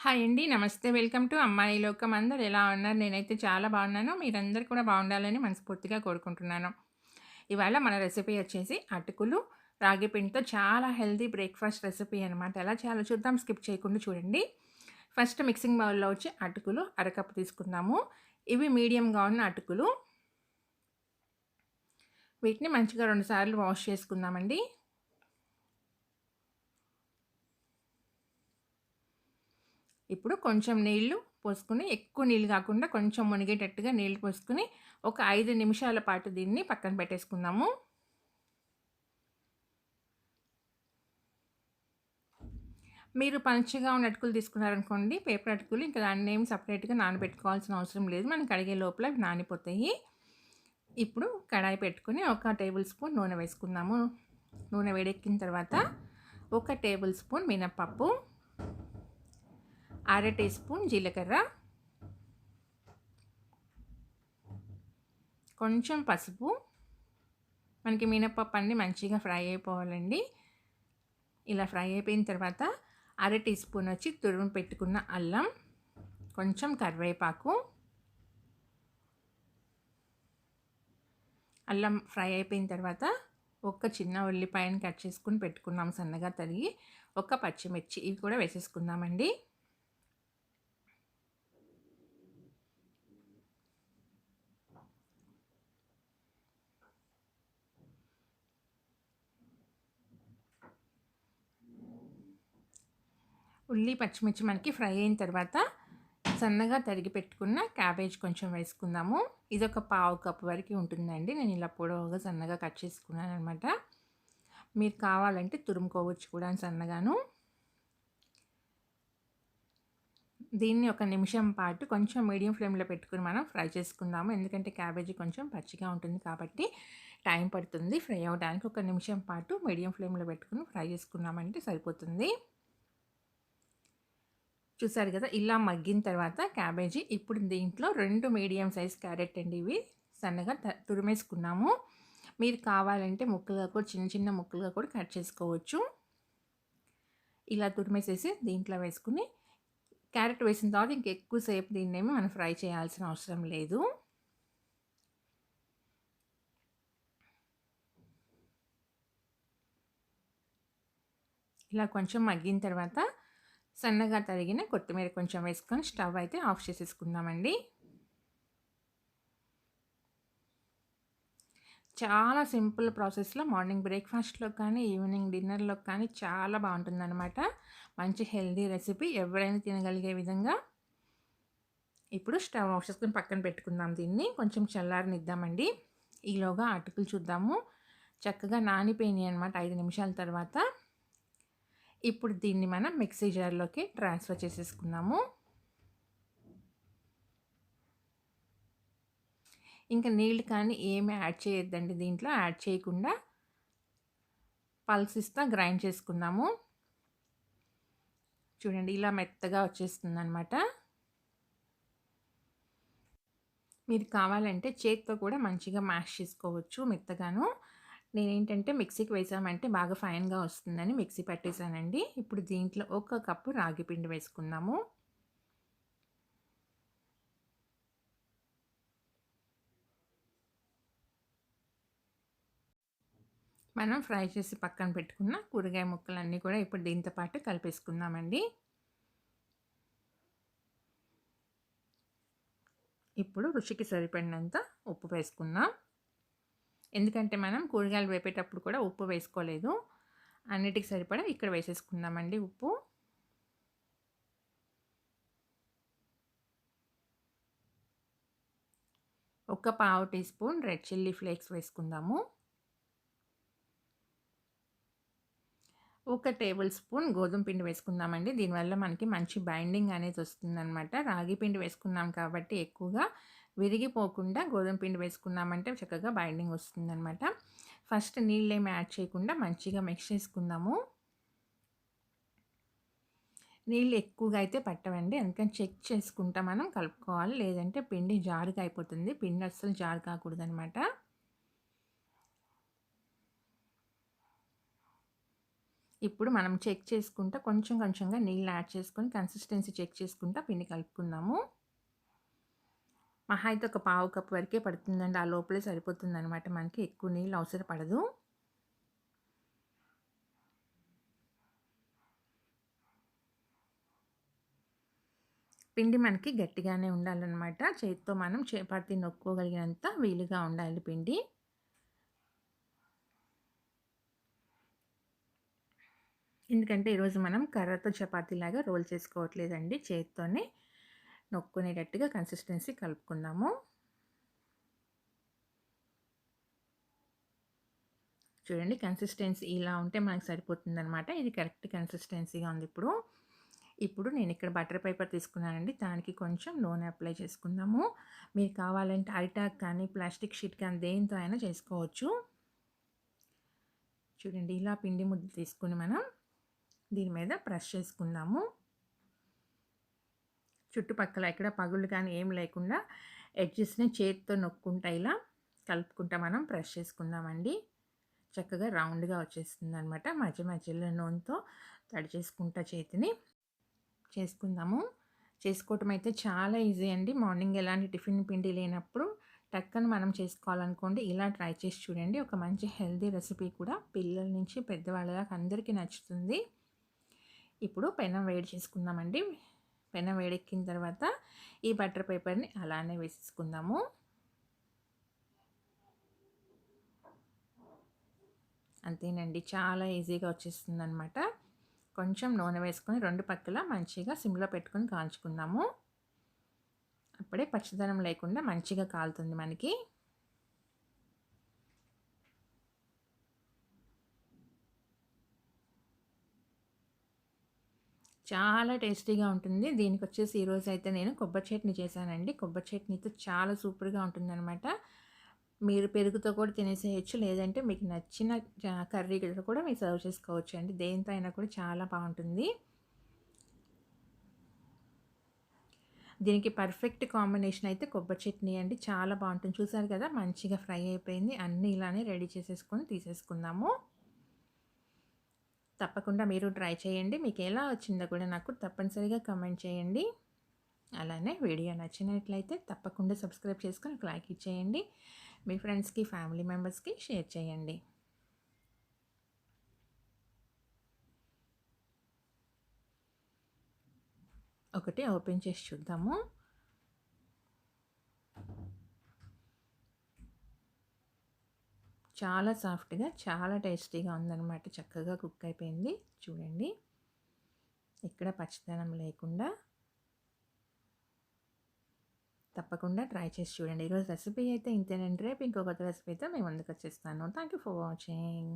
Hi అండి. నమస్తే. Welcome to అమ్మాయి లోకం. అందరు ఎలా ఉన్నారు? నేనైతే చాలా బాగున్నాను. మీరందరూ కూడా బాగుండాలని మనస్ఫూర్తిగా కోరుకుంటున్నాను. ఇవాళ మన రెసిపీ వచ్చేసి అటుకులు, రాగి పిండితో చాలా హెల్తీ బ్రేక్‌ఫాస్ట్ రెసిపీ అనమాట. ఎలా చేయాలో చూద్దాం. స్కిప్ చేయకుండా చూడండి. ఫస్ట్ మిక్సింగ్ బౌల్‌లో వచ్చి అటుకులు అరకప్పు తీసుకుందాము. ఇవి మీడియంగా ఉన్న అటుకులు. వీటిని మంచిగా రెండుసార్లు వాష్ చేసుకుందామండి. ఇప్పుడు కొంచెం నీళ్ళు పోసుకుని ఎక్కువ నీళ్ళు కాకుండా కొంచెం మునిగేటట్టుగా నీళ్ళు పోసుకొని, ఒక ఐదు నిమిషాల పాటు దీన్ని పక్కన పెట్టేసుకుందాము. మీరు పంచగా ఉన్న అటుకులు తీసుకున్నారనుకోండి, పేపర్ అటుకులు ఇంకా అన్ని ఏం సపరేట్గా నానబెట్టుకోవాల్సిన అవసరం లేదు. మనం కడిగే లోపల నానిపోతాయి. ఇప్పుడు కడాయి పెట్టుకొని ఒక టేబుల్ స్పూన్ నూనె వేసుకుందాము. నూనె వేడెక్కిన తర్వాత ఒక టేబుల్ స్పూన్ మినప్పప్పు అర టీ స్పూన్ జీలకర్ర, కొంచెం పసుపు. మనకి మినపప్పు అన్నీ మంచిగా ఫ్రై అయిపోవాలండి. ఇలా ఫ్రై అయిపోయిన తర్వాత అర టీ స్పూన్ వచ్చి తురుము పెట్టుకున్న అల్లం, కొంచెం కరివేపాకు. అల్లం ఫ్రై అయిపోయిన తర్వాత ఒక చిన్న ఉల్లిపాయని కట్ చేసుకొని పెట్టుకున్నాం సన్నగా తరిగి. ఒక పచ్చిమిర్చి ఇవి కూడా వేసేసుకుందామండి. ఉల్లి, పచ్చిమిర్చి మనకి ఫ్రై అయిన తర్వాత సన్నగా తరిగి పెట్టుకున్న క్యాబేజ్ కొంచెం వేసుకుందాము. ఇది ఒక పావు కప్పు వరకు ఉంటుందండి. నేను ఇలా పొడవుగా సన్నగా కట్ చేసుకున్నాను అనమాట మీరు కావాలంటే తురుముకోవచ్చు కూడా సన్నగాను. దీన్ని ఒక నిమిషం పాటు కొంచెం మీడియం ఫ్లేమ్‌లో పెట్టుకుని మనం ఫ్రై చేసుకుందాము. ఎందుకంటే క్యాబేజీ కొంచెం పచ్చిగా ఉంటుంది కాబట్టి టైం పడుతుంది ఫ్రై అవ్వడానికి. ఒక నిమిషం పాటు మీడియం ఫ్లేమ్‌లో పెట్టుకుని ఫ్రై చేసుకున్నామంటే సరిపోతుంది. చూసారు కదా! ఇలా మగ్గిన తర్వాత క్యాబేజీ ఇప్పుడు దీంట్లో రెండు మీడియం సైజ్ క్యారెట్ అండి ఇవి. సన్నగా త తురిమేసుకున్నాము. మీరు కావాలంటే ముక్కలుగా కూడా చిన్న చిన్న ముక్కలుగా కూడా కట్ చేసుకోవచ్చు. ఇలా తురిమేసేసి దీంట్లో వేసుకుని క్యారెట్ వేసిన తర్వాత ఇంకెక్కువసేపు దీన్నేమి మనం ఫ్రై చేయాల్సిన అవసరం లేదు. ఇలా కొంచెం మగ్గిన తర్వాత సన్నగా తరిగిన కొత్తిమీర కొంచెం వేసుకొని స్టవ్ అయితే ఆఫ్ చేసేసుకుందామండి. చాలా సింపుల్ ప్రాసెస్‌లో మార్నింగ్ బ్రేక్‌ఫాస్ట్‌లో కానీ, ఈవినింగ్ డిన్నర్‌లో కానీ చాలా బాగుంటుందనమాట. మంచి హెల్దీ రెసిపీ ఎవరైనా తినగలిగే విధంగా. ఇప్పుడు స్టవ్ ఆఫ్ చేసుకుని పక్కన పెట్టుకుందాం దీన్ని. కొంచెం చల్లారనిద్దామండి. ఈలోగా అటుకులు చూద్దాము. చక్కగా నానిపోయినాయి అనమాట ఐదు నిమిషాల తర్వాత. ఇప్పుడు దీన్ని మనం మిక్సీ జార్‌లోకి ట్రాన్స్‌ఫర్ చేసేసుకున్నాము ఇంకా నీళ్ళు కానీ ఏమి యాడ్ చేయొద్దండి దీంట్లో. యాడ్ చేయకుండా పల్సిస్తా గ్రైండ్ చేసుకున్నాము చూడండి ఇలా మెత్తగా వచ్చేస్తుంది అనమాట మీరు కావాలంటే చేత్తో కూడా మంచిగా మ్యాష్ చేసుకోవచ్చు మెత్తగాను. నేనేంటంటే మిక్సీకి వేసామంటే బాగా ఫైన్‌గా వస్తుందని మిక్సీ పట్టేశానండి ఇప్పుడు దీంట్లో ఒక కప్పు రాగి పిండి వేసుకుందాము. మనం ఫ్రై చేసి పక్కన పెట్టుకున్న కూరగాయ ముక్కలన్నీ కూడా ఇప్పుడు దీంతో పాటు కలిపేసుకుందామండి. ఇప్పుడు రుచికి సరిపడినంత ఉప్పు వేసుకుందాం. ఎందుకంటే మనం కూరగాయలు వేపేటప్పుడు కూడా ఉప్పు వేసుకోలేదు. అన్నిటికి సరిపడా ఇక్కడ వేసేసుకుందామండి ఉప్పు. ఒక పావు teaspoon red chilli flakes వేసుకుందాము. ఒక టేబుల్ స్పూన్ గోధుమ పిండి వేసుకుందామండి. దీనివల్ల మనకి మంచి బైండింగ్ అనేది వస్తుందనమాట. రాగి పిండి వేసుకున్నాం కాబట్టి ఎక్కువగా విరిగిపోకుండా గోధుమ పిండి వేసుకున్నామంటే చక్కగా బైండింగ్ వస్తుందనమాట. ఫస్ట్ నీళ్ళేమి యాడ్ చేయకుండా మంచిగా మిక్స్ చేసుకుందాము. నీళ్ళు ఎక్కువగా అయితే పట్టవండి. అందుకని చెక్ చేసుకుంటా మనం కలుపుకోవాలి. లేదంటే పిండి జారుగా అయిపోతుంది. పిండి అస్సలు జారు కాకూడదనమాట. ఇప్పుడు మనం చెక్ చేసుకుంటా కొంచెం కొంచెంగా నీళ్ళు యాడ్ చేసుకొని కన్సిస్టెన్సీ చెక్ చేసుకుంటా పిండి కలుపుకుందాము మహా అయితే ఒక పావు కప్ వరకే పడుతుందండి. ఆ లోపలే సరిపోతుంది అనమాట మనకి ఎక్కువ నీళ్ళు అవసరం పడదు. పిండి మనకి గట్టిగానే ఉండాలన్నమాట. చేతితో మనం చేపట్టి నొక్కోగలిగినంత వీలుగా ఉండాలి పిండి. ఎందుకంటే ఈరోజు మనం కర్రతో చపాతీలాగా రోల్ చేసుకోవట్లేదండి చేతితోనే. నొక్కునేటట్టుగా కన్సిస్టెన్సీ కలుపుకుందాము. చూడండి కన్సిస్టెన్సీ ఇలా ఉంటే మనకు సరిపోతుందనమాట ఇది కరెక్ట్ కన్సిస్టెన్సీగా ఉంది ఇప్పుడు. ఇప్పుడు నేను ఇక్కడ బటర్ పేపర్ తీసుకున్నానండి. దానికి కొంచెం నూనె అప్లై చేసుకుందాము. మీరు కావాలంటే అరిటాక్ కానీ ప్లాస్టిక్ షీట్ కానీ దేంతో అయినా చేసుకోవచ్చు. చూడండి ఇలా పిండి ముద్ద తీసుకుని మనం దీని మీద ప్రెస్ చేసుకుందాము. చుట్టుపక్కల ఎక్కడ పగుళ్ళు కానీ ఏం లేకుండా ఎడ్జెస్ని చేతితో నొక్కుంటా ఇలా కలుపుకుంటా మనం ప్రెస్ చేసుకుందామండి. చక్కగా రౌండ్గా వచ్చేస్తుంది అనమాట మధ్య మధ్యలో నూనెతో తడి చేసుకుంటా చేతిని చేసుకుందాము. చేసుకోవటం అయితే చాలా ఈజీ అండి. మార్నింగ్ ఎలాంటి టిఫిన్ పిండి లేనప్పుడు టక్కన మనం చేసుకోవాలనుకోండి ఇలా ట్రై చేసి చూడండి. ఒక మంచి హెల్దీ రెసిపీ కూడా పిల్లల నుంచి పెద్దవాళ్ళ దాకా అందరికీ నచ్చుతుంది. ఇప్పుడు పెనం వేడి చేసుకుందామండి. పెనం వేడెక్కిన తర్వాత ఈ బటర్ పేపర్ని అలానే వేసేసుకుందాము. అంతేనండి చాలా ఈజీగా వచ్చేస్తుంది అనమాట కొంచెం నూనె వేసుకొని రెండు పక్కల మంచిగా సిమ్లో పెట్టుకొని కాల్చుకుందాము. అప్పుడే పచ్చదనం లేకుండా మంచిగా కాలుతుంది మనకి. చాలా టేస్టీగా ఉంటుంది. దీనికి వచ్చేసి ఈరోజు అయితే నేను కొబ్బరి చట్నీ చేశానండి. కొబ్బరి చట్నీతో చాలా సూపర్గా ఉంటుందన్నమాట. మీరు పెరుగుతో కూడా తినేసేయచ్చు. లేదంటే మీకు నచ్చిన కర్రీ కూడా మీరు సర్వ్ చేసుకోవచ్చు అండి దేంతో అయినా కూడా చాలా బాగుంటుంది. దీనికి పర్ఫెక్ట్ కాంబినేషన్ అయితే కొబ్బరి చట్నీ అండి. చాలా బాగుంటుంది. చూసారు కదా మంచిగా ఫ్రై అయిపోయింది. అన్నీ ఇలానే రెడీ చేసేసుకొని తీసేసుకుందాము. తప్పకుండా మీరు ట్రై చేయండి. మీకు ఎలా వచ్చిందో కూడా నాకు తప్పనిసరిగా కమెంట్ చేయండి. అలానే వీడియో నచ్చినట్లయితే తప్పకుండా సబ్స్క్రైబ్ చేసుకొని లైక్ ఇచ్చేయండి. మీ ఫ్రెండ్స్కి ఫ్యామిలీ మెంబర్స్కి షేర్ చేయండి. ఒకటి ఓపెన్ చేసి చూద్దాము. చాలా సాఫ్ట్గా చాలా టేస్టీగా ఉందన్నమాట. చక్కగా కుక్ అయిపోయింది. చూడండి. ఇక్కడ పచ్చితనం లేకుండా తప్పకుండా ట్రై చేసి చూడండి. ఈరోజు రెసిపీ అయితే ఇంతేనండి. రేపు ఇంకొక రెసిపీతో మేము ముందుకు వచ్చేస్తాను. Thank you for watching.